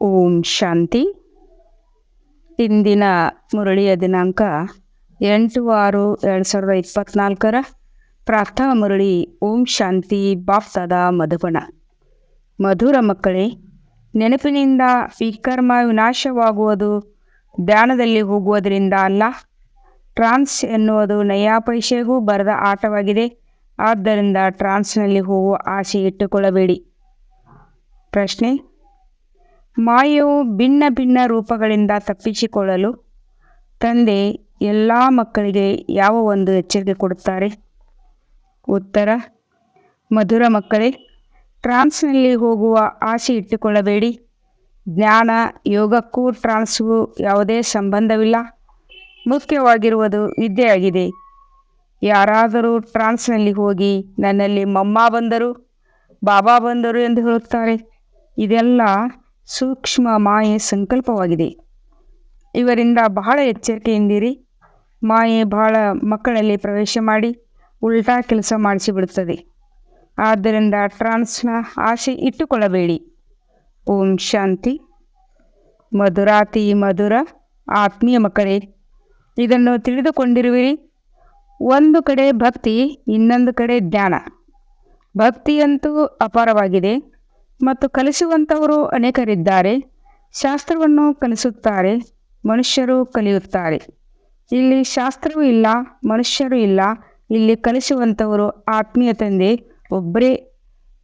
ಓಂ ಶಾಂತಿ. ಇಂದಿನ ಮುರಳಿಯ ದಿನಾಂಕ ಎಂಟು ಆರು ಎರಡು ಸಾವಿರದ ಇಪ್ಪತ್ನಾಲ್ಕರ ಪ್ರಾರ್ಥನಾ ಮುರಳಿ ಓಂ ಶಾಂತಿ ಬಾಪ್ತದ ಮಧುಬಣ ಮಧುರ ಮಕ್ಕಳೇ, ನೆನಪಿನಿಂದ ವಿಕರ್ಮ ವಿನಾಶವಾಗುವುದು, ಧ್ಯಾನದಲ್ಲಿ ಹೋಗುವುದರಿಂದ ಅಲ್ಲ, ಟ್ರಾನ್ಸ್ ಎನ್ನುವುದು ನಯಾಪೈಷೆಗೂ ಬರದ ಆಟವಾಗಿದೆ, ಆದ್ದರಿಂದ ಟ್ರಾನ್ಸ್ನಲ್ಲಿ ಹೋಗುವ ಆಸೆ ಇಟ್ಟುಕೊಳ್ಳಬೇಡಿ. ಪ್ರಶ್ನೆ ಮಾಯವು ಭಿನ್ನ ಭಿನ್ನ ರೂಪಗಳಿಂದ ತಪ್ಪಿಸಿಕೊಳ್ಳಲು ತಂದೆ ಎಲ್ಲ ಮಕ್ಕಳಿಗೆ ಯಾವ ಒಂದು ಎಚ್ಚರಿಕೆ ಕೊಡುತ್ತಾರೆ? ಉತ್ತರ, ಮಧುರ ಮಕ್ಕಳೇ, ಟ್ರಾನ್ಸ್ನಲ್ಲಿ ಹೋಗುವ ಆಸೆ ಇಟ್ಟುಕೊಳ್ಳಬೇಡಿ. ಜ್ಞಾನ, ಯೋಗಕ್ಕೂ ಟ್ರಾನ್ಸ್ಗೂ ಯಾವುದೇ ಸಂಬಂಧವಿಲ್ಲ. ಮುಖ್ಯವಾಗಿರುವುದು ವಿದ್ಯೆಯಾಗಿದೆ. ಯಾರಾದರೂ ಟ್ರಾನ್ಸ್ನಲ್ಲಿ ಹೋಗಿ ನನ್ನಲ್ಲಿ ಮಮ್ಮ ಬಂದರು, ಬಾಬಾ ಬಂದರು ಎಂದು ಹೇಳುತ್ತಾರೆ. ಇದೆಲ್ಲ ಸೂಕ್ಷ್ಮ ಮಾಯೆ ಸಂಕಲ್ಪವಾಗಿದೆ. ಇವರಿಂದ ಬಹಳ ಎಚ್ಚರಿಕೆಯಿಂದಿರಿ ಮಾಯೆ ಬಹಳ ಮಕ್ಕಳಲ್ಲಿ ಪ್ರವೇಶ ಮಾಡಿ ಉಲ್ಟಾ ಕೆಲಸ ಮಾಡಿಸಿಬಿಡುತ್ತದೆ ಆದ್ದರಿಂದ ಟ್ರಾನ್ಸ್ನ ಆಸೆ ಇಟ್ಟುಕೊಳ್ಳಬೇಡಿ. ಓಂ ಶಾಂತಿ. ಮಧುರಾತಿ ಮಧುರ, ಆತ್ಮೀಯ ಮಕ್ಕಳೇ, ಇದನ್ನು ತಿಳಿದುಕೊಂಡಿರುವಿರಿ. ಒಂದು ಕಡೆ ಭಕ್ತಿ, ಇನ್ನೊಂದು ಕಡೆ ಜ್ಞಾನ. ಭಕ್ತಿಯಂತೂ ಅಪಾರವಾಗಿದೆ. ಮತ್ತು ಕಲಿಸುವಂಥವರು ಅನೇಕರಿದ್ದಾರೆ. ಶಾಸ್ತ್ರವನ್ನು ಕಲಿಸುತ್ತಾರೆ, ಮನುಷ್ಯರು ಕಲಿಯುತ್ತಾರೆ. ಇಲ್ಲಿ ಶಾಸ್ತ್ರವೂ ಇಲ್ಲ, ಮನುಷ್ಯರು ಇಲ್ಲ. ಇಲ್ಲಿ ಕಲಿಸುವಂಥವರು ಆತ್ಮೀಯ ತಂದೆ, ಒಬ್ಬರೇ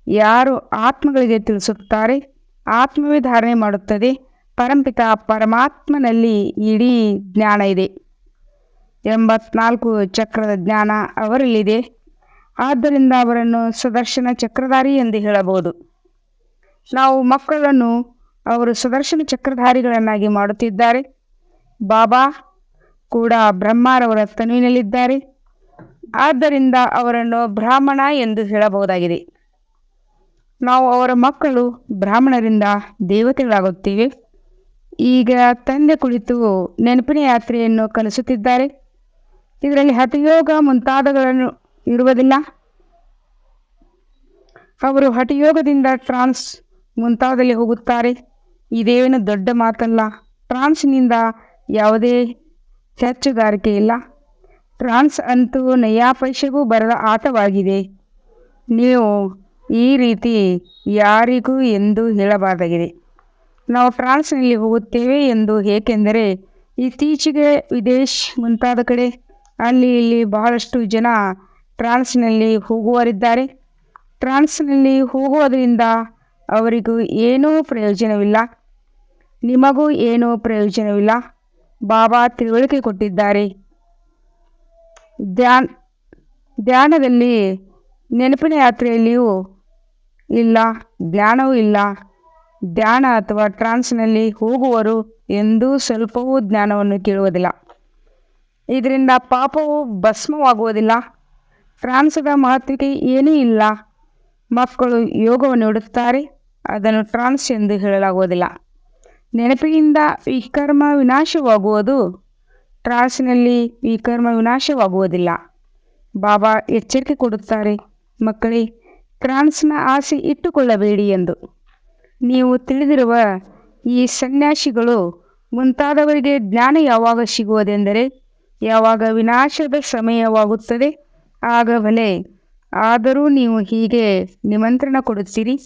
ಯಾರು ಆತ್ಮಗಳಿಗೆ ತಿಳಿಸುತ್ತಾರೆ, ಆತ್ಮವೇ ಧಾರಣೆ ಮಾಡುತ್ತದೆ. ಪರಂಪಿತ ಪರಮಾತ್ಮನಲ್ಲಿ ಇಡೀ ಜ್ಞಾನ ಇದೆ. ಎಂಬತ್ನಾಲ್ಕು ಚಕ್ರದ ಜ್ಞಾನ ಅವರಲ್ಲಿದೆ. ಆದ್ದರಿಂದ ಅವರನ್ನು ಸುದರ್ಶನ ಚಕ್ರಧಾರಿ ಎಂದು ಹೇಳಬಹುದು. ನಾವು ಮಕ್ಕಳನ್ನು ಅವರು ಸುದರ್ಶನ ಚಕ್ರಧಾರಿಗಳನ್ನಾಗಿ ಮಾಡುತ್ತಿದ್ದಾರೆ. ಬಾಬಾ ಕೂಡ ಬ್ರಹ್ಮರವರ ತನುವಿನಲ್ಲಿದ್ದಾರೆ. ಆದ್ದರಿಂದ ಅವರನ್ನು ಬ್ರಾಹ್ಮಣ ಎಂದು ಹೇಳಬಹುದಾಗಿದೆ. ನಾವು ಅವರ ಮಕ್ಕಳು ಬ್ರಾಹ್ಮಣರಿಂದ ದೇವತೆಗಳಾಗುತ್ತೇವೆ. ಈಗ ತಂದೆ ಕುಳಿತು ನೆನಪಿನ ಯಾತ್ರೆಯನ್ನು ಕಲಿಸುತ್ತಿದ್ದಾರೆ. ಇದರಲ್ಲಿ ಹಠಯೋಗ ಮುಂತಾದಗಳನ್ನು ಇರುವುದಿಲ್ಲ. ಅವರು ಹಠಯೋಗದಿಂದ ಟ್ರಾನ್ಸ್ ಮುಂತಾದಲ್ಲಿ ಹೋಗುತ್ತಾರೆ. ಇದೇನು ದೊಡ್ಡ ಮಾತಲ್ಲ. ಫ್ರಾನ್ಸ್ನಿಂದ ಯಾವುದೇ ಚರ್ಚುಗಾರಿಕೆ ಇಲ್ಲ. ಫ್ರಾನ್ಸ್ ಅಂತೂ ನಯಾ ಬರದ ಆಟವಾಗಿದೆ. ನೀವು ಈ ರೀತಿ ಯಾರಿಗೂ ಎಂದು ಹೇಳಬಾರದಾಗಿದೆ. ನಾವು ಫ್ರಾನ್ಸ್ನಲ್ಲಿ ಹೋಗುತ್ತೇವೆ ಎಂದು ಏಕೆಂದರೆ ಇತ್ತೀಚೆಗೆ ವಿದೇಶ್ ಮುಂತಾದ ಕಡೆ ಅಲ್ಲಿ ಇಲ್ಲಿ ಬಹಳಷ್ಟು ಜನ ಫ್ರಾನ್ಸ್ನಲ್ಲಿ ಹೋಗುವರಿದ್ದಾರೆ ಫ್ರಾನ್ಸ್ನಲ್ಲಿ ಹೋಗುವುದರಿಂದ ಅವರಿಗೂ ಏನೂ ಪ್ರಯೋಜನವಿಲ್ಲ. ನಿಮಗೂ ಏನೂ ಪ್ರಯೋಜನವಿಲ್ಲ. ಬಾಬಾ ತಿಳುವಳಿಕೆ ಕೊಟ್ಟಿದ್ದಾರೆ. ಧ್ಯಾನ್, ಧ್ಯಾನದಲ್ಲಿ ನೆನಪಿನ ಯಾತ್ರೆಯಲ್ಲಿಯೂ ಇಲ್ಲ ಜ್ಞಾನವೂ ಇಲ್ಲ. ಧ್ಯಾನ ಅಥವಾ ಟ್ರಾನ್ಸ್ನಲ್ಲಿ ಹೋಗುವರು ಎಂದೂ ಸ್ವಲ್ಪವೂ ಜ್ಞಾನವನ್ನು ಕೇಳುವುದಿಲ್ಲ. ಇದರಿಂದ ಪಾಪವು ಭಸ್ಮವಾಗುವುದಿಲ್ಲ. ಫ್ರಾನ್ಸ್ಗಳ ಮಹತ್ವಕ್ಕೆ ಏನೂ ಇಲ್ಲ. ಮಕ್ಕಳು ಯೋಗವನ್ನು ಇಡುತ್ತಾರೆ ಅದನ್ನು ಟ್ರಾನ್ಸ್ ಎಂದು ಹೇಳಲಾಗುವುದಿಲ್ಲ. ನೆನಪಿನಿಂದ ವಿಕರ್ಮ ವಿನಾಶವಾಗುವುದು. ಟ್ರಾನ್ಸ್ನಲ್ಲಿ ವಿಕರ್ಮ ವಿನಾಶವಾಗುವುದಿಲ್ಲ. ಬಾಬಾ ಎಚ್ಚರಿಕೆ ಕೊಡುತ್ತಾರೆ, ಮಕ್ಕಳೇ ಟ್ರಾನ್ಸ್ನ ಆಸೆ ಇಟ್ಟುಕೊಳ್ಳಬೇಡಿ ಎಂದು. ನೀವು ತಿಳಿದಿರುವ ಈ ಸನ್ಯಾಸಿಗಳು ಮುಂತಾದವರಿಗೆ ಜ್ಞಾನ ಯಾವಾಗ ಸಿಗುವುದೆಂದರೆ, ಯಾವಾಗ ವಿನಾಶದ ಸಮಯವಾಗುತ್ತದೆ ಆಗ ಭಲೆ ಆದರೂ ನೀವು ಹೀಗೆ ನಿಮಂತ್ರಣ ಕೊಡುತ್ತೀರಿ.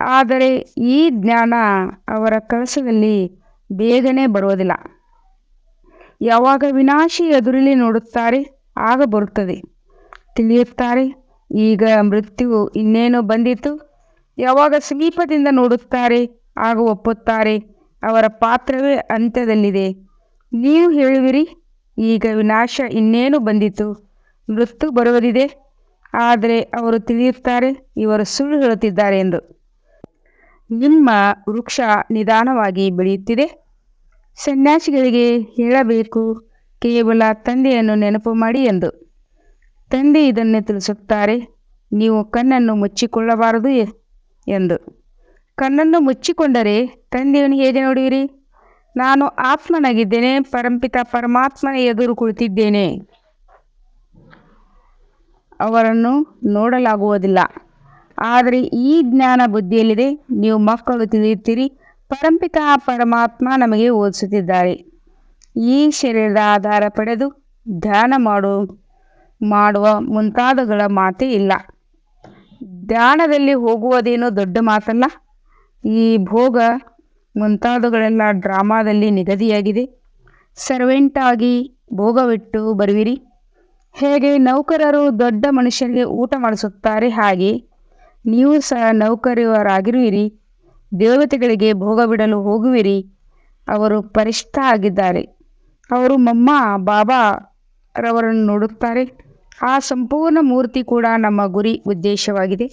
ಆದರೆ ಈ ಜ್ಞಾನ ಅವರ ಕೆಲಸದಲ್ಲಿ ಬೇಗನೆ ಬರುವುದಿಲ್ಲ. ಯಾವಾಗ ವಿನಾಶಿ ಎದುರಲ್ಲಿ ನೋಡುತ್ತಾರೆ, ಆಗ ಬರುತ್ತದೆ. ತಿಳಿಯುತ್ತಾರೆ, ಈಗ ಮೃತ್ಯು ಇನ್ನೇನು ಬಂದಿತು ಯಾವಾಗ ಸಮೀಪದಿಂದ ನೋಡುತ್ತಾರೆ, ಆಗ ಒಪ್ಪುತ್ತಾರೆ. ಅವರ ಪಾತ್ರವೇ ಅಂತ್ಯದಲ್ಲಿದೆ. ನೀವು ಹೇಳುವಿರಿ ಈಗ ವಿನಾಶ ಇನ್ನೇನು ಬಂದಿತು ಮೃತ್ಯು ಬರುವುದಿದೆ. ಆದರೆ ಅವರು ತಿಳಿಯುತ್ತಾರೆ, ಇವರು ಸುಳ್ಳು ಹೇಳುತ್ತಿದ್ದಾರೆ ಎಂದು. ನಿಮ್ಮ ವೃಕ್ಷ ನಿಧಾನವಾಗಿ ಬೆಳೆಯುತ್ತಿದೆ? ಸನ್ಯಾಸಿಗಳಿಗೆ ಹೇಳಬೇಕು. ಕೇವಲ ತಂದೆಯನ್ನು ನೆನಪು ಮಾಡಿ ಎಂದು. ತಂದೆ ಇದನ್ನೇ ತಿಳಿಸುತ್ತಾರೆ. ನೀವು ಕಣ್ಣನ್ನು ಮುಚ್ಚಿಕೊಳ್ಳಬಾರದು ಎಂದು. ಕಣ್ಣನ್ನು ಮುಚ್ಚಿಕೊಂಡರೆ ತಂದೆಯನ್ನು ಹೇಗೆ ನೋಡಿರಿ ನಾನು ಆತ್ಮನಾಗಿದ್ದೇನೆ, ಪರಂಪಿತ ಪರಮಾತ್ಮನ ಎದುರು ಕುಳಿತಿದ್ದೇನೆ. ಅವರನ್ನು ನೋಡಲಾಗುವುದಿಲ್ಲ. ಆದರೆ ಈ ಜ್ಞಾನ ಬುದ್ಧಿಯಲ್ಲಿದೆ. ನೀವು ಮಕ್ಕಳು ತಿಳಿಯುತ್ತೀರಿ. ಪರಂಪಿತ ಪರಮಾತ್ಮ ನಮಗೆ ಓದಿಸುತ್ತಿದ್ದಾರೆ. ಈ ಶರೀರದ ಆಧಾರ ಪಡೆದು ಧ್ಯಾನ ಮಾಡು, ಮಾಡುವ ಮುಂತಾದಗಳ ಮಾತೇ ಇಲ್ಲ. ಧ್ಯಾನದಲ್ಲಿ ಹೋಗುವುದೇನೋ ದೊಡ್ಡ ಮಾತಲ್ಲ. ಈ ಭೋಗ ಮುಂತಾದಗಳೆಲ್ಲ ಡ್ರಾಮಾದಲ್ಲಿ ನಿಗದಿಯಾಗಿದೆ. ಸರ್ವೆಂಟ್ ಆಗಿ ಭೋಗವಿಟ್ಟು ಬರುವಿರಿ. ಹೇಗೆ ನೌಕರರು ದೊಡ್ಡ ಮನುಷ್ಯರಿಗೆ ಊಟ ಮಾಡಿಸುತ್ತಾರೆ ಹಾಗೆ ನೀವು ಸಹ ನೌಕರಿಯವರಾಗಿರುವಿರಿ. ದೇವತೆಗಳಿಗೆ ಭೋಗ ಬಿಡಲು ಹೋಗುವಿರಿ. ಅವರು ಪರಿಷ್ಠ ಆಗಿದ್ದಾರೆ. ಅವರು ಮಮ್ಮ, ಬಾಬಾ ರವರನ್ನು ನೋಡುತ್ತಾರೆ. ಆ ಸಂಪೂರ್ಣ ಮೂರ್ತಿ ಕೂಡ ನಮ್ಮ ಗುರಿ ಉದ್ದೇಶವಾಗಿದೆ.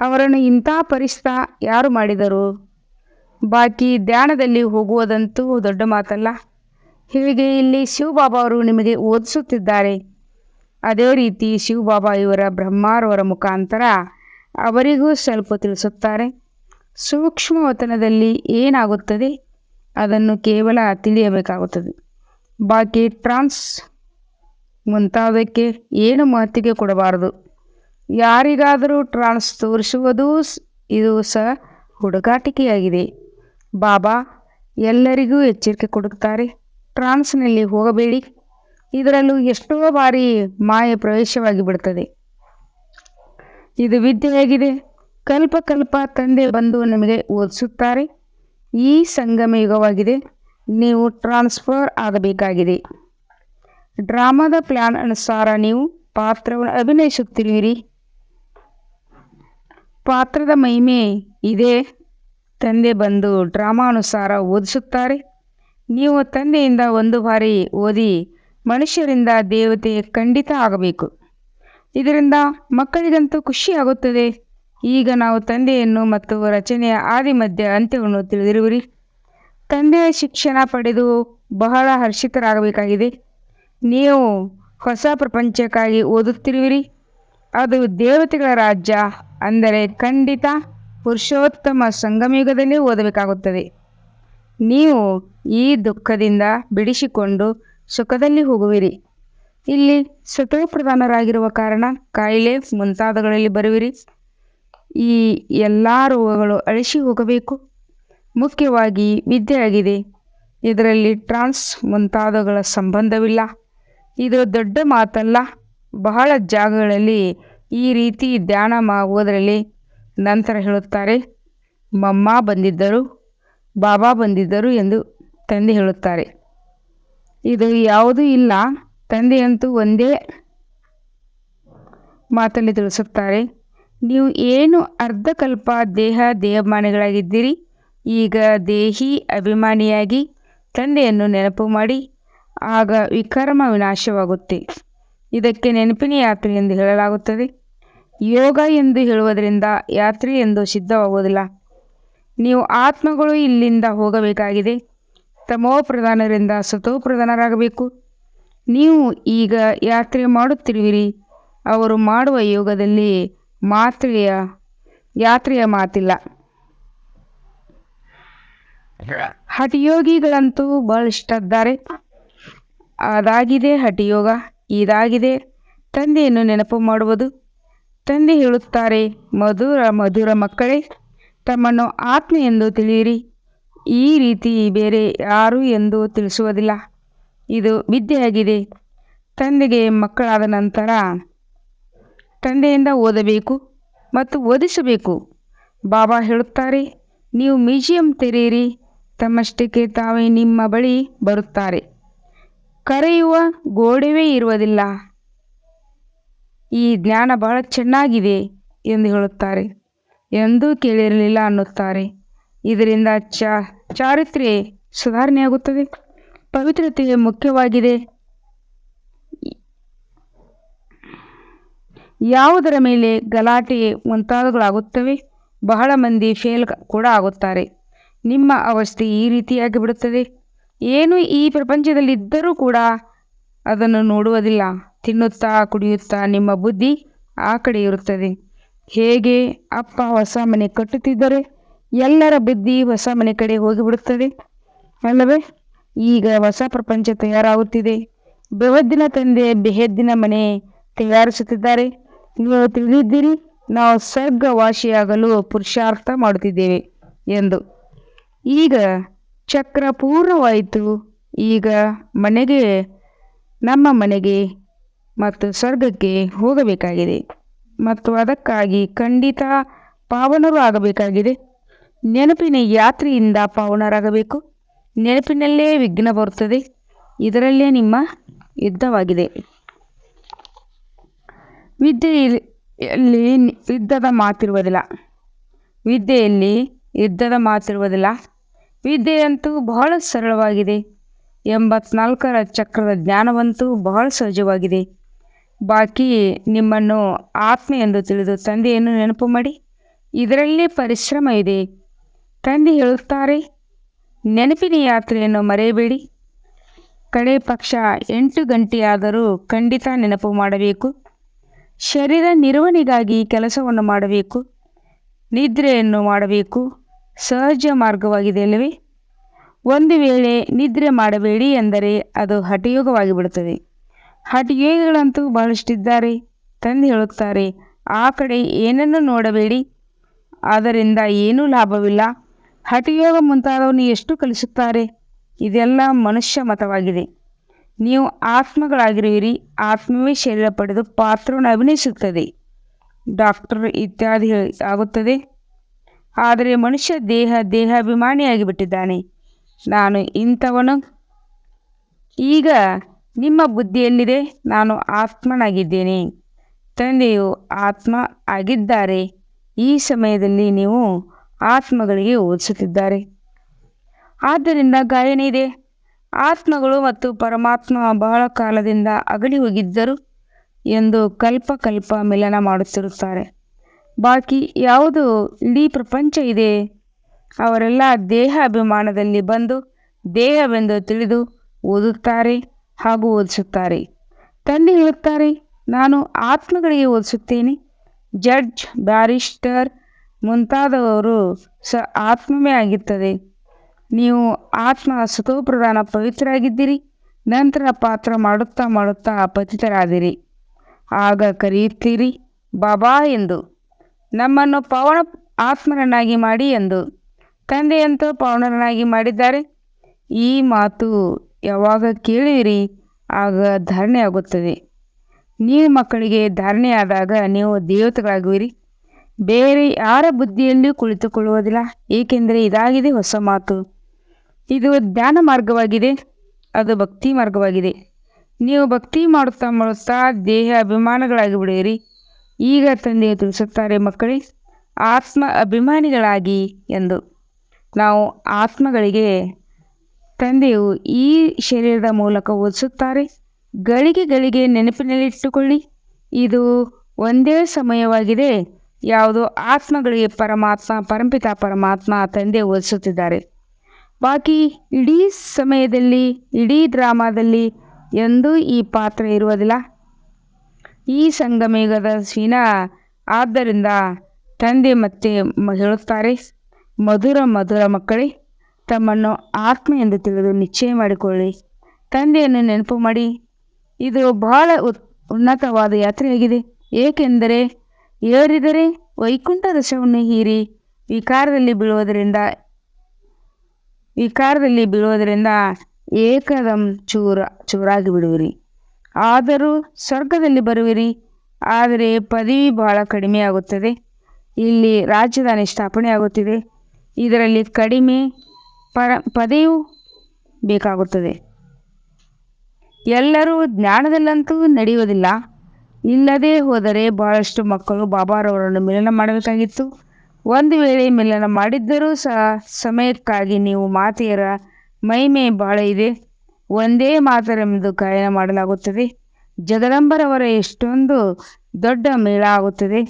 ಅವರನ್ನು ಇಂಥ ಪರಿಷ್ಠ ಯಾರು ಮಾಡಿದರು? ಬಾಕಿ ಧ್ಯಾನದಲ್ಲಿ ಹೋಗುವುದಂತೂ ದೊಡ್ಡ ಮಾತಲ್ಲ. ಹೀಗೆ ಇಲ್ಲಿ ಶಿವಬಾಬಾ ಅವರು ನಿಮಗೆ ಓದಿಸುತ್ತಿದ್ದಾರೆ? ಅದೇ ರೀತಿ ಶಿವಬಾಬಾ ಇವರ ಬ್ರಹ್ಮಾರವರ ಮುಖಾಂತರ ಅವರಿಗೂ ಸ್ವಲ್ಪ ತಿಳಿಸುತ್ತಾರೆ. ಸೂಕ್ಷ್ಮ ವತನದಲ್ಲಿ ಏನಾಗುತ್ತದೆ? ಅದನ್ನು ಕೇವಲ ತಿಳಿಯಬೇಕಾಗುತ್ತದೆ. ಬಾಕಿ ಟ್ರಾನ್ಸ್ ಮುಂತಾದಕ್ಕೆ ಏನು ಮಾತಿಗೆ ಕೊಡಬಾರದು? ಯಾರಿಗಾದರೂ ಟ್ರಾನ್ಸ್ ತೋರಿಸುವುದೂ ಇದು ಸಹ ಹುಡುಗಾಟಿಕೆಯಾಗಿದೆ. ಬಾಬಾ, ಎಲ್ಲರಿಗೂ ಎಚ್ಚರಿಕೆ ಕೊಡುತ್ತಾರೆ. ಟ್ರಾನ್ಸ್ನಲ್ಲಿ ಹೋಗಬೇಡಿ. ಇದರಲ್ಲೂ ಎಷ್ಟೋ ಬಾರಿ ಮಾಯ ಪ್ರವೇಶವಾಗಿ ಬಿಡುತ್ತದೆ. ಇದು ವಿದ್ಯೆಯಾಗಿದೆ ಕಲ್ಪ ಕಲ್ಪ ತಂದೆ ಬಂದು ನಿಮಗೆ ಓದಿಸುತ್ತಾರೆ. ಈ ಸಂಗಮ ಯುಗವಾಗಿದೆ. ನೀವು ಟ್ರಾನ್ಸ್ಫರ್ ಆಗಬೇಕಾಗಿದೆ. ಡ್ರಾಮಾದ ಪ್ಲ್ಯಾನ್ ಅನುಸಾರ ನೀವು ಪಾತ್ರವನ್ನು ಅಭಿನಯಿಸುತ್ತಿರುವಿರಿ. ಪಾತ್ರದ ಮಹಿಮೆ ಇದೆ. ತಂದೆ ಬಂದು ಡ್ರಾಮಾ ಅನುಸಾರ ಓದಿಸುತ್ತಾರೆ. ನೀವು ತಂದೆಯಿಂದ ಒಂದು ಬಾರಿ ಓದಿ ಮನುಷ್ಯರಿಂದ ದೇವತೆ ಖಂಡಿತ ಆಗಬೇಕು. ಇದರಿಂದ ಮಕ್ಕಳಿಗಂತೂ ಖುಷಿಯಾಗುತ್ತದೆ. ಈಗ ನಾವು ತಂದೆಯನ್ನು ಮತ್ತು ರಚನೆಯ ಆದಿ ಮಧ್ಯ ಅಂತ್ಯವನ್ನು ತಿಳಿದಿರುವಿರಿ. ತಂದೆಯ ಶಿಕ್ಷಣ ಪಡೆದು ಬಹಳ ಹರ್ಷಿತರಾಗಬೇಕಾಗಿದೆ. ನೀವು ಹೊಸ ಪ್ರಪಂಚಕ್ಕಾಗಿ ಓದುತ್ತಿರುವಿರಿ. ಅದು ದೇವತೆಗಳ ರಾಜ್ಯ, ಅಂದರೆ ಖಂಡಿತ ಪುರುಷೋತ್ತಮ ಸಂಗಮಯುಗದಲ್ಲೇ ಓದಬೇಕಾಗುತ್ತದೆ. ನೀವು ಈ ದುಃಖದಿಂದ ಬಿಡಿಸಿಕೊಂಡು ಸುಖದಲ್ಲಿ ಹೋಗುವಿರಿ. ಇಲ್ಲಿ ಸತೋಪ್ರಧಾನರಾಗಿರುವ ಕಾರಣ ಕಾಯಿಲೆ ಮುಂತಾದಗಳಲ್ಲಿ ಬರುವಿರಿ. ಈ ಎಲ್ಲ ರೋಗಗಳು ಅಳಿಸಿ ಹೋಗಬೇಕು. ಮುಖ್ಯವಾಗಿ ವಿದ್ಯೆಯಾಗಿದೆ. ಇದರಲ್ಲಿ ಟ್ರಾನ್ಸ್ ಮುಂತಾದಗಳ ಸಂಬಂಧವಿಲ್ಲ. ಇದು ದೊಡ್ಡ ಮಾತಲ್ಲ. ಬಹಳ ಜಾಗಗಳಲ್ಲಿ ಈ ರೀತಿ ಧ್ಯಾನ ಮಾಡುವುದರಲ್ಲಿ ನಂತರ ಹೇಳುತ್ತಾರೆ, ಮಮ್ಮ ಬಂದಿದ್ದರು, ಬಾಬಾ ಬಂದಿದ್ದರು ಎಂದು ತಂದೆ ಹೇಳುತ್ತಾರೆ. ಇದು ಯಾವುದೂ ಇಲ್ಲ. ತಂದೆಯಂತೂ ಒಂದೇ ಮಾತಲ್ಲಿ ತಿಳಿಸುತ್ತಾರೆ. ನೀವು ಏನು ಅರ್ಧಕಲ್ಪ ದೇಹ ದೇಹಮಾನಿಗಳಾಗಿದ್ದೀರಿ? ಈಗ ದೇಹಿ ಅಭಿಮಾನಿಯಾಗಿ ತಂದೆಯನ್ನು ನೆನಪು ಮಾಡಿ, ಆಗ ವಿಕರ್ಮ ವಿನಾಶವಾಗುತ್ತೆ. ಇದಕ್ಕೆ ನೆನಪಿನ ಯಾತ್ರೆ ಎಂದು ಹೇಳಲಾಗುತ್ತದೆ. ಯೋಗ ಎಂದು ಹೇಳುವುದರಿಂದ ಯಾತ್ರೆ ಎಂದು ಸಿದ್ಧವಾಗುವುದಿಲ್ಲ. ನೀವು ಆತ್ಮಗಳು ಇಲ್ಲಿಂದ ಹೋಗಬೇಕಾಗಿದೆ. ತಮೋ ಪ್ರಧಾನರಿಂದ ಸತೋ ಪ್ರಧಾನರಾಗಬೇಕು ನೀವು ಈಗ ಯಾತ್ರೆ ಮಾಡುತ್ತಿರುವಿರಿ. ಅವರು ಮಾಡುವ ಯೋಗದಲ್ಲಿ ಮಾತ್ರೆಯ, ಯಾತ್ರೆಯ ಮಾತಿಲ್ಲ. ಹಠಯೋಗಿಗಳಂತೂ ಬಹಳಷ್ಟಿದ್ದಾರೆ. ಅದಾಗಿದೆ ಹಠಯೋಗ, ಇದಾಗಿದೆ. ತಂದೆಯನ್ನು ನೆನಪು ಮಾಡುವುದು. ತಂದೆ ಹೇಳುತ್ತಾರೆ, ಮಧುರ ಮಧುರ ಮಕ್ಕಳೇ, ತಮ್ಮನ್ನು ಆತ್ಮ ಎಂದು ತಿಳಿಯಿರಿ. ಈ ರೀತಿ ಬೇರೆ ಯಾರು ಎಂದು ತಿಳಿಸುವುದಿಲ್ಲ. ಇದು ವಿದ್ಯೆಯಾಗಿದೆ. ತಂದೆಗೆ ಮಕ್ಕಳಾದ ನಂತರ ತಂದೆಯಿಂದ ಓದಬೇಕು ಮತ್ತು ಓದಿಸಬೇಕು. ಬಾಬಾ ಹೇಳುತ್ತಾರೆ, ನೀವು ಮ್ಯೂಸಿಯಂ ತೆರೆಯಿರಿ ತಮ್ಮಷ್ಟಕ್ಕೆ ತಾವೇ ನಿಮ್ಮ ಬಳಿ ಬರುತ್ತಾರೆ. ಕರೆಯುವ ಗೋಡೆವೇ ಇರುವುದಿಲ್ಲ. ಈ ಜ್ಞಾನ ಬಹಳ ಚೆನ್ನಾಗಿದೆ ಎಂದು ಹೇಳುತ್ತಾರೆ, ಎಂದೂ ಕೇಳಿರಲಿಲ್ಲ ಅನ್ನುತ್ತಾರೆ. ಇದರಿಂದ ಚಾ, ಚಾರಿತ್ರ್ಯ ಸುಧಾರಣೆಯಾಗುತ್ತದೆ. ಪವಿತ್ರತೆ ಮುಖ್ಯವಾಗಿದೆ. ಯಾವುದರ ಮೇಲೆ ಗಲಾಟೆ ಮುಂತಾದವುಗಳಾಗುತ್ತವೆ, ಬಹಳ ಮಂದಿ ಫೇಲ್ ಕೂಡ ಆಗುತ್ತಾರೆ. ನಿಮ್ಮ ಅವಸ್ಥೆ ಈ ರೀತಿಯಾಗಿ ಬಿಡುತ್ತದೆ. ಏನು ಈ ಪ್ರಪಂಚದಲ್ಲಿ ಇದ್ದರೂ ಕೂಡ ಅದನ್ನು ನೋಡುವುದಿಲ್ಲ. ತಿನ್ನುತ್ತಾ, ಕುಡಿಯುತ್ತಾ ನಿಮ್ಮ ಬುದ್ಧಿ ಆ ಕಡೆ ಇರುತ್ತದೆ. ಹೇಗೆ ಅಪ್ಪ ಹೊಸ ಮನೆ ಕಟ್ಟುತ್ತಿದ್ದರೆ ಎಲ್ಲರ ಬುದ್ಧಿ ಹೊಸ ಮನೆ ಕಡೆ ಹೋಗಿಬಿಡುತ್ತದೆ. ಅಲ್ಲವೇ? ಈಗ ಹೊಸ ಪ್ರಪಂಚ ತಯಾರಾಗುತ್ತಿದೆ. ಬೆವದ್ದಿನ ತಂದೆ ಬೆಹದ್ದಿನ ಮನೆ ತಯಾರಿಸುತ್ತಿದ್ದಾರೆ. ನೀವು ತಿಳಿದಿದ್ದೀರಿ, ನಾವು ಸ್ವರ್ಗವಾಸಿಯಾಗಲು ಪುರುಷಾರ್ಥ ಮಾಡುತ್ತಿದ್ದೇವೆ ಎಂದು. ಈಗ ಚಕ್ರ ಪೂರ್ಣವಾಯಿತು. ಈಗ ಮನೆಗೆ, ನಮ್ಮ ಮನೆಗೆ ಮತ್ತು ಸ್ವರ್ಗಕ್ಕೆ ಹೋಗಬೇಕಾಗಿದೆ. ಮತ್ತು ಅದಕ್ಕಾಗಿ ಖಂಡಿತ ಪಾವನರು ಆಗಬೇಕಾಗಿದೆ. ನೆನಪಿನ ಯಾತ್ರೆಯಿಂದ ಪಾವನರಾಗಬೇಕು. ನೆನಪಿನಲ್ಲೇ ವಿಘ್ನ ಬರುತ್ತದೆ. ಇದರಲ್ಲೇ ನಿಮ್ಮ ಯುದ್ಧವಾಗಿದೆ. ವಿದ್ಯೆಯಲ್ಲಿ ಯುದ್ಧದ ಮಾತಿರುವುದಿಲ್ಲ. ವಿದ್ಯೆಯಲ್ಲಿ ಯುದ್ಧದ ಮಾತಿರುವುದಿಲ್ಲ. ವಿದ್ಯೆಯಂತೂ ಬಹಳ ಸರಳವಾಗಿದೆ. ಎಂಬತ್ನಾಲ್ಕರ ಚಕ್ರದ ಜ್ಞಾನವಂತೂ ಬಹಳ ಸಹಜವಾಗಿದೆ. ಬಾಕಿ ನಿಮ್ಮನ್ನು ಆತ್ಮ ಎಂದು ತಿಳಿದು ತಂದೆಯನ್ನು ನೆನಪು ಮಾಡಿ. ಇದರಲ್ಲೇ ಪರಿಶ್ರಮ ಇದೆ. ತಂದೆ ಹೇಳುತ್ತಾರೆ ನೆನಪಿನ ಯಾತ್ರೆಯನ್ನು ಮರೆಯಬೇಡಿ. ಕಡೆ ಪಕ್ಷ ಎಂಟು ಗಂಟೆಯಾದರೂ ಖಂಡಿತ ನೆನಪು ಮಾಡಬೇಕು. ಶರೀರ ನಿರ್ವಹಣೆಗಾಗಿ ಕೆಲಸವನ್ನು ಮಾಡಬೇಕು. ನಿದ್ರೆಯನ್ನು ಮಾಡಬೇಕು. ಸಹಜ ಮಾರ್ಗವಾಗಿದೆ ಅಲ್ಲವೇ? ಒಂದು ವೇಳೆ ನಿದ್ರೆ ಮಾಡಬೇಡಿ ಎಂದರೆ ಅದು ಹಠಯೋಗವಾಗಿ ಬಿಡುತ್ತದೆ ಹಠಯೋಗಿಗಳಂತೂ ಬಹಳಷ್ಟಿದ್ದಾರೆ. ತಂದು ಹೇಳುತ್ತಾರೆ, ಆ ಕಡೆ ಏನನ್ನು ನೋಡಬೇಡಿ. ಅದರಿಂದ ಏನೂ ಲಾಭವಿಲ್ಲ. ಹಠಯೋಗ ಮುಂತಾದವನ್ನು ಎಷ್ಟು ಕಲಿಸುತ್ತಾರೆ? ಇದೆಲ್ಲ ಮನುಷ್ಯ ಮತವಾಗಿದೆ. ನೀವು ಆತ್ಮಗಳಾಗಿರುವಿರಿ, ಆತ್ಮವೇ ಶರೀರ ಪಡೆದು ಪಾತ್ರವನ್ನು ಅಭಿನಯಿಸುತ್ತದೆ. ಡಾಕ್ಟರ್ ಇತ್ಯಾದಿ ಆಗುತ್ತದೆ. ಆದರೆ ಮನುಷ್ಯ ದೇಹ ದೇಹಾಭಿಮಾನಿಯಾಗಿ ಬಿಟ್ಟಿದ್ದಾನೆ ನಾನು ಇಂಥವನು. ಈಗ ನಿಮ್ಮ ಬುದ್ಧಿಯಲ್ಲಿದೆ ನಾನು ಆತ್ಮನಾಗಿದ್ದೇನೆ. ತಂದೆಯು ಆತ್ಮ ಆಗಿದ್ದಾರೆ. ಈ ಸಮಯದಲ್ಲಿ ನೀವು ಆತ್ಮಗಳಿಗೆ ಓದಿಸುತ್ತಿದ್ದಾರೆ ಆದ್ದರಿಂದ ಗಾಯನ ಇದೆ. ಆತ್ಮಗಳು ಮತ್ತು ಪರಮಾತ್ಮ ಬಹಳ ಕಾಲದಿಂದ ಅಗಲಿ ಹೋಗಿದ್ದರು ಎಂದು ಕಲ್ಪ ಕಲ್ಪ ಮಿಲನ ಮಾಡುತ್ತಿರುತ್ತಾರೆ. ಬಾಕಿ ಯಾವುದು ಇಡೀ ಪ್ರಪಂಚ ಇದೆ. ಅವರೆಲ್ಲ ದೇಹ ಅಭಿಮಾನದಲ್ಲಿ ಬಂದು ದೇಹವೆಂದು ತಿಳಿದು ಓದುತ್ತಾರೆ ಹಾಗೂ ಓದಿಸುತ್ತಾರೆ. ತಂದೆ ಹೇಳುತ್ತಾರೆ, ನಾನು ಆತ್ಮಗಳಿಗೆ ಓದಿಸುತ್ತೇನೆ ಜಡ್ಜ್ ಬ್ಯಾರಿಸ್ಟರ್ ಮುಂತಾದವರು ಸ ಆತ್ಮವೇ ಆಗಿರ್ತದೆ ನೀವು ಆತ್ಮ ಪವಿತ್ರ ಪವಿತ್ರರಾಗಿದ್ದೀರಿ, ನಂತರ ಪಾತ್ರ ಮಾಡುತ್ತಾ ಮಾಡುತ್ತಾ ಪತಿತರಾದಿರಿ. ಆಗ ಕರೆಯುತ್ತೀರಿ, ಬಾಬಾ ಎಂದು, ನಮ್ಮನ್ನು ಪವನ ಆತ್ಮರನ್ನಾಗಿ ಮಾಡಿ ಎಂದು, ತಂದೆಯಂತೂ ಪವನರನ್ನಾಗಿ ಮಾಡಿದ್ದಾರೆ. ಈ ಮಾತು ಯಾವಾಗ ಕೇಳಿವಿರಿ ಆಗ ಧಾರಣೆ ಆಗುತ್ತದೆ ನೀವು ಮಕ್ಕಳಿಗೆ ಧಾರಣೆಯಾದಾಗ ನೀವು ದೇವತೆಗಳಾಗುವಿರಿ. ಬೇರೆ ಯಾರ ಬುದ್ಧಿಯಲ್ಲಿಯೂ ಕುಳಿತುಕೊಳ್ಳುವುದಿಲ್ಲ, ಏಕೆಂದರೆ ಇದಾಗಿದೆ ಹೊಸ ಮಾತು. ಇದು ಧ್ಯಾನ ಮಾರ್ಗವಾಗಿದೆ, ಅದು ಭಕ್ತಿ ಮಾರ್ಗವಾಗಿದೆ. ನೀವು ಭಕ್ತಿ ಮಾಡುತ್ತಾ ಮಾಡುತ್ತಾ ದೇಹ ಅಭಿಮಾನಗಳಾಗಿ ಬಿಡಿರಿ ಈಗ ತಂದೆಯು ತಿಳಿಸುತ್ತಾರೆ, ಮಕ್ಕಳೇ, ಆತ್ಮ ಅಭಿಮಾನಿಗಳಾಗಿ ಎಂದು. ನಾವು ಆತ್ಮಗಳಿಗೆ ತಂದೆಯು ಈ ಶರೀರದ ಮೂಲಕ ಓದಿಸುತ್ತಾರೆ ಗಳಿಗೆ ಗಳಿಗೆ ನೆನಪಿನಲ್ಲಿಟ್ಟುಕೊಳ್ಳಿ, ಇದು ಒಂದೇ ಸಮಯವಾಗಿದೆ. ಯಾವುದು? ಆತ್ಮಗಳಿಗೆ ಪರಮಾತ್ಮ, ಪರಂಪಿತ ಪರಮಾತ್ಮ ತಂದೆ ಓದಿಸುತ್ತಿದ್ದಾರೆ ಬಾಕಿ ಇಡೀ ಸಮಯದಲ್ಲಿ, ಇಡೀ ಡ್ರಾಮಾದಲ್ಲಿ ಎಂದೂ ಈ ಪಾತ್ರ ಇರುವುದಿಲ್ಲ. ಈ ಸಂಗಮೇಗದ ಸೀನ ಆದ್ದರಿಂದ ತಂದೆ ಮತ್ತೆ ಹೇಳುತ್ತಾರೆ, ಮಧುರ ಮಧುರ ಮಕ್ಕಳೇ, ತಮ್ಮನ್ನು ಆತ್ಮ ಎಂದು ತಿಳಿದು ನಿಶ್ಚಯ ಮಾಡಿಕೊಳ್ಳಿ. ತಂದೆಯನ್ನು ನೆನಪು ಮಾಡಿ. ಇದು ಬಹಳ ಉನ್ನತವಾದ ಯಾತ್ರೆಯಾಗಿದೆ. ಏಕೆಂದರೆ ಏರಿದರೆ ವೈಕುಂಠ ದಶವನ್ನು ಹೀರಿ ವಿಕಾರದಲ್ಲಿ ಬೀಳುವುದರಿಂದ ವಿಕಾರದಲ್ಲಿ ಬೀಳುವುದರಿಂದ ಏಕದಂ ಚೂರ ಚೂರಾಗಿ ಬಿಡುವಿರಿ ಆದರೂ ಸ್ವರ್ಗದಲ್ಲಿ ಬರುವಿರಿ. ಆದರೆ ಪದವಿ ಬಹಳ ಕಡಿಮೆ ಆಗುತ್ತದೆ. ಇಲ್ಲಿ ರಾಜಧಾನಿ ಸ್ಥಾಪನೆ ಆಗುತ್ತಿದೆ. ಇದರಲ್ಲಿ ಕಡಿಮೆ ಪರ, ಪದವಿಯು ಬೇಕಾಗುತ್ತದೆ. ಎಲ್ಲರೂ ಜ್ಞಾನದಲ್ಲಂತೂ ನಡೆಯುವುದಿಲ್ಲ. ಇಲ್ಲದೆ ಹೋದರೆ ಬಹಳಷ್ಟು ಮಕ್ಕಳು ಬಾಬಾರವರನ್ನು ಮಿಲನ ಮಾಡಬೇಕಾಗಿತ್ತು. ಒಂದು ವೇಳೆ ಮಿಲನ ಮಾಡಿದ್ದರೂ ಸಹ ಸಮಯಕ್ಕಾಗಿ ನೀವು ಮಾತೆಯರ ಮಹಿಮೆ ಬಹಳ ಇದೆ. ಒಂದೇ ಮಾತರೆಂದು ಗಾಯನ ಮಾಡಲಾಗುತ್ತದೆ. ಜಗದಂಬರವರ ಎಷ್ಟೊಂದು ದೊಡ್ಡ ಮೇಳ ಆಗುತ್ತದೆ.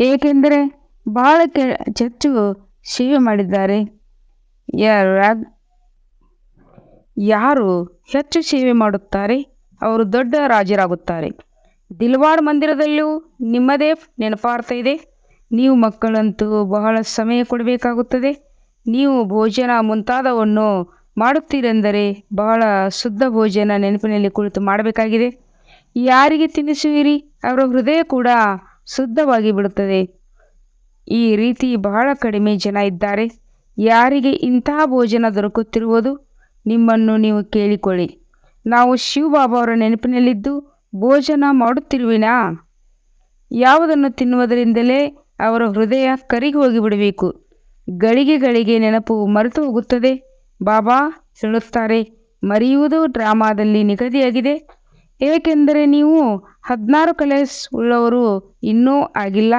ಏಕೆಂದರೆ ಬಹಳ ಕೆ, ಚರ್ಚು ಸೇವೆ ಮಾಡಿದ್ದಾರೆ. ಯಾರು ಯಾರು ಹೆಚ್ಚು ಸೇವೆ ಮಾಡುತ್ತಾರೆ, ಅವರು ದೊಡ್ಡ ರಾಜರಾಗುತ್ತಾರೆ. ದಿಲ್ವಾಡ್ ಮಂದಿರದಲ್ಲೂ ನಿಮ್ಮದೇ ನೆನಪಾರ್ತಾ ಇದೆ. ನೀವು ಮಕ್ಕಳಂತೂ ಬಹಳ ಸಮಯ ಕೊಡಬೇಕಾಗುತ್ತದೆ. ನೀವು ಭೋಜನ ಮುಂತಾದವನ್ನು ಮಾಡುತ್ತೀರೆಂದರೆ ಬಹಳ ಶುದ್ಧ ಭೋಜನ ನೆನಪಿನಲ್ಲಿ ಕುಳಿತು ಮಾಡಬೇಕಾಗಿದೆ. ಯಾರಿಗೆ ತಿನ್ನಿಸುವಿರಿ? ಅವರ ಹೃದಯ ಕೂಡ ಶುದ್ಧವಾಗಿ ಬಿಡುತ್ತದೆ. ಈ ರೀತಿ ಬಹಳ ಕಡಿಮೆ ಜನ ಇದ್ದಾರೆ. ಯಾರಿಗೆ ಇಂತಹ ಭೋಜನ ದೊರಕುತ್ತಿರುವುದು? ನಿಮ್ಮನ್ನು ನೀವು ಕೇಳಿಕೊಳ್ಳಿ. ನಾವು ಶಿವಬಾಬಾ ಅವರ ನೆನಪಿನಲ್ಲಿದ್ದು ಭೋಜನ ಮಾಡುತ್ತಿರುವಿನಾ? ಯಾವುದನ್ನು ತಿನ್ನುವುದರಿಂದಲೇ ಅವರ ಹೃದಯ ಕರಿಗೆ ಹೋಗಿಬಿಡಬೇಕು. ಗಳಿಗೆ ಗಳಿಗೆ ನೆನಪು ಮರೆತು ಹೋಗುತ್ತದೆ. ಬಾಬಾ ಹೇಳುತ್ತಾರೆ, ಮರೆಯುವುದು ಡ್ರಾಮಾದಲ್ಲಿ ನಿಗದಿಯಾಗಿದೆ. ಏಕೆಂದರೆ ನೀವು ಹದಿನಾರು ಕಲೆಸ್ ಉಳ್ಳವರು ಇನ್ನೂ ಆಗಿಲ್ಲ.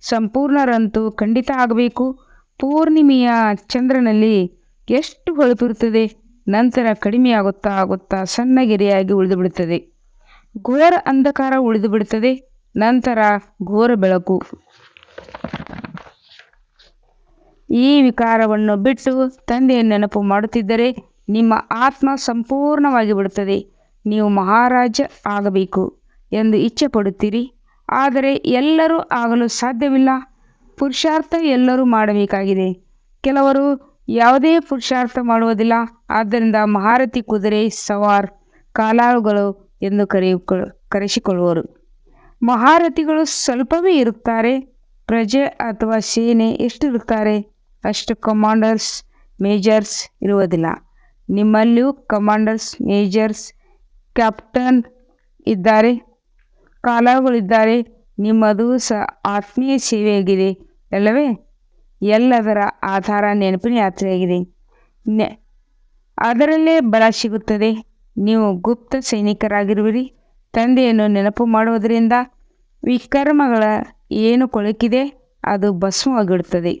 ಸಂಪೂರ್ಣರಂತೂ ಖಂಡಿತ ಆಗಬೇಕು. ಪೂರ್ಣಿಮೆಯ ಚಂದ್ರನಲ್ಲಿ ಎಷ್ಟು ಹೊಳಪಿರುತ್ತದೆ. ನಂತರ ಕಡಿಮೆಯಾಗುತ್ತಾ ಆಗುತ್ತಾ ಸಣ್ಣಗೆರೆಯಾಗಿ ಉಳಿದು ಬಿಡುತ್ತದೆ ಘೋರ ಅಂಧಕಾರ ಉಳಿದು ಬಿಡುತ್ತದೆ. ನಂತರ ಘೋರ ಬೆಳಕು. ಈ ವಿಕಾರವನ್ನು ಬಿಟ್ಟು ತಂದೆಯ ನೆನಪು ಮಾಡುತ್ತಿದ್ದರೆ ನಿಮ್ಮ ಆತ್ಮ ಸಂಪೂರ್ಣವಾಗಿ ಬಿಡುತ್ತದೆ. ನೀವು ಮಹಾರಾಜ ಆಗಬೇಕು ಎಂದು ಇಚ್ಛೆ ಪಡುತ್ತೀರಿ ಆದರೆ ಎಲ್ಲರೂ ಆಗಲು ಸಾಧ್ಯವಿಲ್ಲ. ಪುರುಷಾರ್ಥ ಎಲ್ಲರೂ ಮಾಡಬೇಕಾಗಿದೆ. ಕೆಲವರು ಯಾವುದೇ ಪುರುಷಾರ್ಥ ಮಾಡುವುದಿಲ್ಲ. ಆದ್ದರಿಂದ ಮಹಾರಥಿ ಕುದುರೆ, ಸವಾರ್, ಕಾಲಾಳುಗಳು ಎಂದು ಕರೆಯುಕೊಳ್ಳ ಕರೆಸಿಕೊಳ್ಳುವರು. ಮಹಾರಥಿಗಳು ಸ್ವಲ್ಪವೇ ಇರುತ್ತಾರೆ. ಪ್ರಜೆ ಅಥವಾ ಸೇನೆ ಎಷ್ಟಿರುತ್ತಾರೆ? ಅಷ್ಟು ಕಮಾಂಡರ್ಸ್, ಮೇಜರ್ಸ್ ಇರುವುದಿಲ್ಲ. ನಿಮ್ಮಲ್ಲಿಯೂ ಕಮಾಂಡರ್ಸ್, ಮೇಜರ್ಸ್, ಕ್ಯಾಪ್ಟನ್ ಇದ್ದಾರೆ. ಕಾಲಗಳಿದ್ದಾರೆ ನಿಮ್ಮದು ಸಹ ಆತ್ಮೀಯ ಸೇವೆಯಾಗಿದೆ, ಅಲ್ಲವೇ? ಎಲ್ಲದರ ಆಧಾರ ನೆನಪಿನ ಯಾತ್ರೆಯಾಗಿದೆ. ನೆ ಅದರಲ್ಲೇ ಬಲ ಸಿಗುತ್ತದೆ. ನೀವು ಗುಪ್ತ ಸೈನಿಕರಾಗಿರುವಿರಿ. ತಂದೆಯನ್ನು ನೆನಪು ಮಾಡುವುದರಿಂದ ವಿಕರ್ಮಗಳ ಏನು ಕೊಳಕಿದೆ, ಅದು ಭಸ್ಮವಾಗಿಡುತ್ತದೆ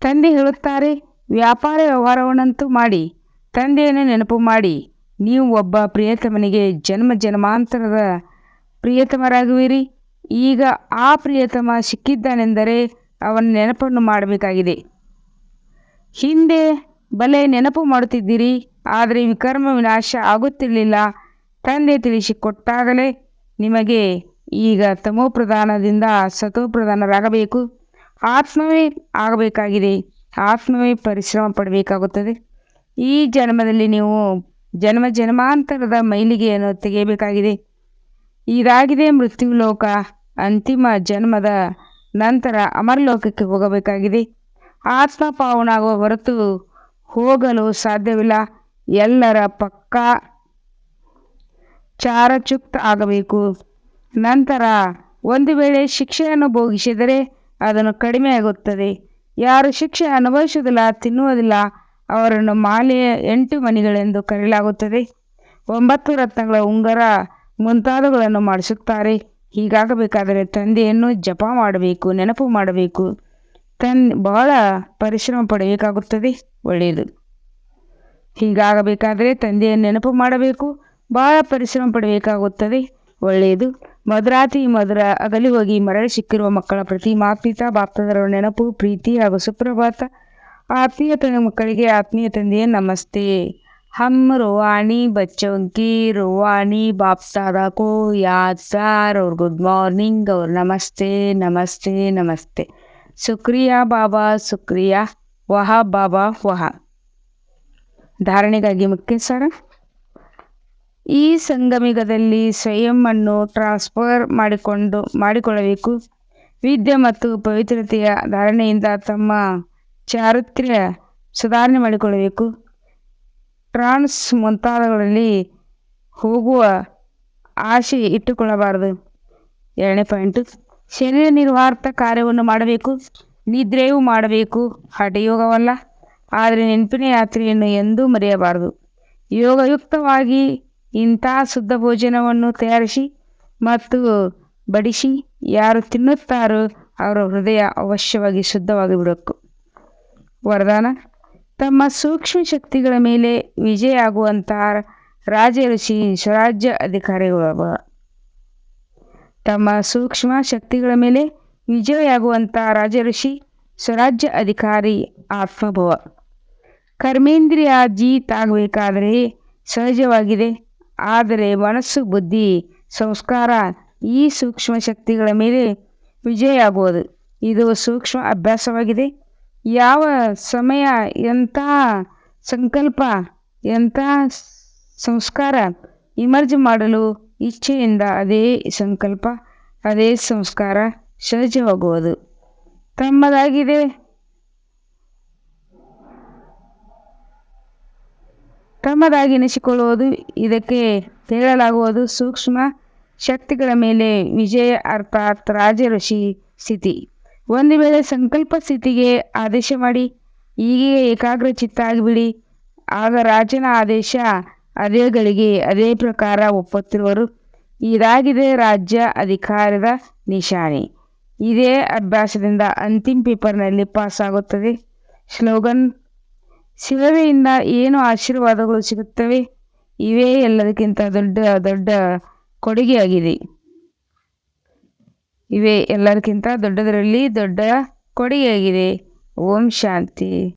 ತಂದೆ ಹೇಳುತ್ತಾರೆ, ವ್ಯಾಪಾರ ವ್ಯವಹಾರವನ್ನಂತೂ ಮಾಡಿ, ತಂದೆಯನ್ನು ನೆನಪು ಮಾಡಿ, ನೀವು ಒಬ್ಬ ಪ್ರಿಯತಮನಿಗೆ ಜನ್ಮ ಜನ್ಮಾಂತರದ ಪ್ರಿಯತಮರಾಗುವಿರಿ. ಈಗ ಆ ಪ್ರಿಯತಮ ಸಿಕ್ಕಿದ್ದಾನೆಂದರೆ ಅವನ ನೆನಪನ್ನು ಮಾಡಬೇಕಾಗಿದೆ. ಹಿಂದೆ ಬಲೆ ನೆನಪು ಮಾಡುತ್ತಿದ್ದೀರಿ, ಆದರೆ ವಿಕರ್ಮ ವಿನಾಶ ಆಗುತ್ತಿರಲಿಲ್ಲ. ತಂದೆ ತಿಳಿಸಿಕೊಟ್ಟಾಗಲೇ ನಿಮಗೆ ಈಗ ತಮೋಪ್ರಧಾನದಿಂದ ಸತೋಪ್ರಧಾನರಾಗಬೇಕು. ಆತ್ಮವೇ ಆಗಬೇಕಾಗಿದೆ, ಆತ್ಮವೇ ಪರಿಶ್ರಮ ಪಡಬೇಕಾಗುತ್ತದೆ. ಈ ಜನ್ಮದಲ್ಲಿ ನೀವು ಜನ್ಮ ಜನ್ಮಾಂತರದ ಮೈಲಿಗೆಯನ್ನು ತೆಗೆಯಬೇಕಾಗಿದೆ. ಇದಾಗಿದೆ ಮೃತ್ಯು ಲೋಕ ಅಂತಿಮ ಜನ್ಮದ ನಂತರ ಅಮರಲೋಕಕ್ಕೆ ಹೋಗಬೇಕಾಗಿದೆ. ಆತ್ಮ ಪಾವನಾಗುವ ಹೊರತು ಹೋಗಲು ಸಾಧ್ಯವಿಲ್ಲ. ಎಲ್ಲರ ಪಕ್ಕ ಚಾರಚುಕ್ತ ಆಗಬೇಕು. ನಂತರ ಒಂದು ವೇಳೆ ಶಿಕ್ಷೆಯನ್ನು ಭೋಗಿಸಿದರೆ ಅದನ್ನು ಕಡಿಮೆ ಆಗುತ್ತದೆ. ಯಾರು ಶಿಕ್ಷೆ ಅನುಭವಿಸುವುದಿಲ್ಲ, ತಿನ್ನುವುದಿಲ್ಲ, ಅವರನ್ನು ಮಾಲೆಯ ಎಂಟು ಮನೆಗಳೆಂದು ಕರೆಯಲಾಗುತ್ತದೆ. ಒಂಬತ್ತು ರತ್ನಗಳ ಉಂಗರ ಮುಂತಾದವುಗಳನ್ನು ಮಾಡಿಸುತ್ತಾರೆ. ಹೀಗಾಗಬೇಕಾದರೆ ತಂದೆಯನ್ನು ಜಪ ಮಾಡಬೇಕು, ನೆನಪು ಮಾಡಬೇಕು. ತನ್ ಬಹಳ ಪರಿಶ್ರಮ ಪಡಬೇಕಾಗುತ್ತದೆ ಒಳ್ಳೆಯದು ಹೀಗಾಗಬೇಕಾದರೆ ತಂದೆಯ ನೆನಪು ಮಾಡಬೇಕು ಬಹಳ ಪರಿಶ್ರಮ ಪಡಬೇಕಾಗುತ್ತದೆ ಒಳ್ಳೆಯದು ಮಧುರಾತಿ ಮಧುರ ಅಗಲಿ ಹೋಗಿ ಮರಳಿ ಸಿಕ್ಕಿರುವ ಮಕ್ಕಳ ಪ್ರತಿ ಮಾಪಿತ ಬಾಪ್ತದರ ನೆನಪು, ಪ್ರೀತಿ ಹಾಗೂ ಸುಪ್ರಭಾತ. ಆತ್ಮೀಯ ತಂದೆ ಮಕ್ಕಳಿಗೆ ಆತ್ಮೀಯ ತಂದೆಯ ನಮಸ್ತೆ. ಹಮ್ ರೋವಾಣಿ ಬಚ್ಚೋಂಕಿ ರೋವಾಣಿ ಬಾಪ್ತಾದ ಕೋ ಯಾದ್ ಸಾರ್ ಅವ್ರು ಗುಡ್ ಮಾರ್ನಿಂಗ್, ಅವ್ರು ನಮಸ್ತೆ ನಮಸ್ತೆ ನಮಸ್ತೆ. ಸುಕ್ರಿಯಾ ಬಾಬಾ ಸುಕ್ರಿಯಾ ವಹ ಬಾಬಾ ವಹ. ಧಾರಣೆಗಾಗಿ ಮುಖ್ಯ ಸರ ಈ ಸಂಗಮಿಗದಲ್ಲಿ ಸ್ವಯಂ ಅನ್ನು ಟ್ರಾನ್ಸ್ಫರ್ ಮಾಡಿಕೊಂಡು, ಮಾಡಿಕೊಳ್ಳಬೇಕು. ವಿದ್ಯೆ ಮತ್ತು ಪವಿತ್ರತೆಯ ಧಾರಣೆಯಿಂದ ತಮ್ಮ ಚಾರಿತ್ರ್ಯ ಸುಧಾರಣೆ ಮಾಡಿಕೊಳ್ಳಬೇಕು. ಟ್ರಾನ್ಸ್ ಮುಂತಾದವುಗಳಲ್ಲಿ ಹೋಗುವ ಆಶೆ ಇಟ್ಟುಕೊಳ್ಳಬಾರದು. ಎರಡನೇ ಪಾಯಿಂಟು. ಶರೀರ ನಿರ್ವಾರ್ಥ ಕಾರ್ಯವನ್ನು ಮಾಡಬೇಕು, ನಿದ್ರೆಯೂ ಮಾಡಬೇಕು, ಹಠಯೋಗವಲ್ಲ. ಆದರೆ ನೆನಪಿನ ಯಾತ್ರೆಯನ್ನು ಎಂದೂ ಮರೆಯಬಾರದು. ಯೋಗಯುಕ್ತವಾಗಿ ಇಂಥ ಶುದ್ಧ ಭೋಜನವನ್ನು ತಯಾರಿಸಿ ಮತ್ತು ಬಡಿಸಿ ಯಾರು ತಿನ್ನುತ್ತಾರೋ ಅವರ ಹೃದಯ ಅವಶ್ಯವಾಗಿ ಶುದ್ಧವಾಗಿ ಬಿಡಬೇಕು ವರದಾನ, ತಮ್ಮ ಸೂಕ್ಷ್ಮ ಶಕ್ತಿಗಳ ಮೇಲೆ ವಿಜಯ ಆಗುವಂತಹ ರಾಜ ಋಷಿ ಸ್ವರಾಜ್ಯ ಅಧಿಕಾರಿಗಳು ತಮ್ಮ ಸೂಕ್ಷ್ಮ ಶಕ್ತಿಗಳ ಮೇಲೆ ವಿಜಯವಾಗುವಂಥ ರಾಜ ಋಷಿ ಸ್ವರಾಜ್ಯ ಅಧಿಕಾರಿ ಆತ್ಮಭವ. ಕರ್ಮೇಂದ್ರಿಯ ಜೀತಾಗಬೇಕಾದರೆ ಸಹಜವಾಗಿದೆ, ಆದರೆ ಮನಸ್ಸು, ಬುದ್ಧಿ, ಸಂಸ್ಕಾರ ಈ ಸೂಕ್ಷ್ಮ ಶಕ್ತಿಗಳ ಮೇಲೆ ವಿಜಯ ಆಗುವುದು ಇದು ಸೂಕ್ಷ್ಮ ಅಭ್ಯಾಸವಾಗಿದೆ. ಯಾವ ಸಮಯ ಎಂಥ ಸಂಕಲ್ಪ, ಎಂಥ ಸಂಸ್ಕಾರ ಇಮರ್ಜ್ ಮಾಡಲು ಇಚ್ಛೆಯಿಂದ ಅದೇ ಸಂಕಲ್ಪ, ಅದೇ ಸಂಸ್ಕಾರ ಸಹಜವಾಗುವುದು. ತಮ್ಮದಾಗಿದೆ. ತಮ್ಮದಾಗಿ ತಮ್ಮದಾಗಿನಿಸಿಕೊಳ್ಳುವುದು ಇದಕ್ಕೆ ಹೇಳಲಾಗುವುದು ಸೂಕ್ಷ್ಮ ಶಕ್ತಿಗಳ ಮೇಲೆ ವಿಜಯ ಅರ್ಥಾತ್ ರಾಜಋಷಿ ಸ್ಥಿತಿ. ಒಂದು ವೇಳೆ ಸಂಕಲ್ಪ ಸ್ಥಿತಿಗೆ ಆದೇಶ ಮಾಡಿ ಈಗೀಗ ಏಕಾಗ್ರ ಚಿತ್ತ ಆಗಿಬಿಡಿ ಆಗ ರಾಜನ ಆದೇಶ ಅದೇ ಗಳಿಗೆ ಅದೇ ಪ್ರಕಾರ ಒಪ್ಪುತ್ತಿರುವರು. ಇದಾಗಿದೆ ರಾಜ್ಯ ಅಧಿಕಾರದ ನಿಶಾನೆ. ಇದೇ ಅಭ್ಯಾಸದಿಂದ ಅಂತಿಮ ಪೇಪರ್ನಲ್ಲಿ ಪಾಸ್ ಆಗುತ್ತದೆ ಸ್ಲೋಗನ್ ಶಿವವೆಯಿಂದ ಏನು ಆಶೀರ್ವಾದಗಳು ಸಿಗುತ್ತವೆ? ಇವೇ ಎಲ್ಲದಕ್ಕಿಂತ ದೊಡ್ಡ ದೊಡ್ಡ ಕೊಡುಗೆಯಾಗಿದೆ. ಇವೇ ಎಲ್ಲದಕ್ಕಿಂತ ದೊಡ್ಡದರಲ್ಲಿ ದೊಡ್ಡ ಕೊಡುಗೆಯಾಗಿದೆ. ಓಂ ಶಾಂತಿ.